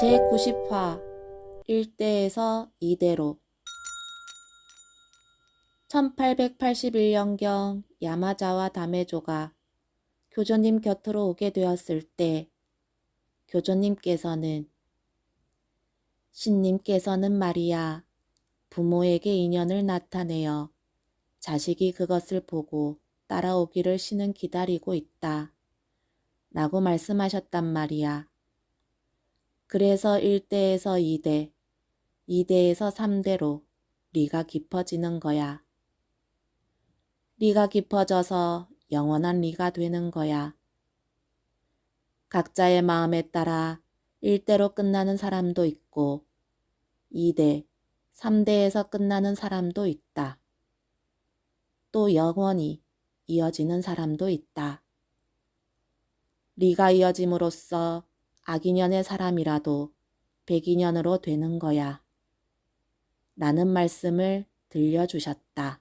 50화 1대에서 2대로 1881년경 야마자와 다메조가 교조님 곁으로 오게 되었을 때 교조님께서는 신님께서는 말이야 부모에게 인연을 나타내어 자식이 그것을 보고 따라오기를 신은 기다리고 있다. 라고 말씀하셨단 말이야. 그래서 1대에서 2대, 2대에서 3대로 리가 깊어지는 거야. 리가 깊어져서 영원한 리가 되는 거야. 각자의 마음에 따라 1대로 끝나는 사람도 있고 2대, 3대에서 끝나는 사람도 있다. 또 영원히 이어지는 사람도 있다. 리가 이어짐으로써 악인연의 사람이라도 백인연으로 되는 거야. 라는 말씀을 들려주셨다.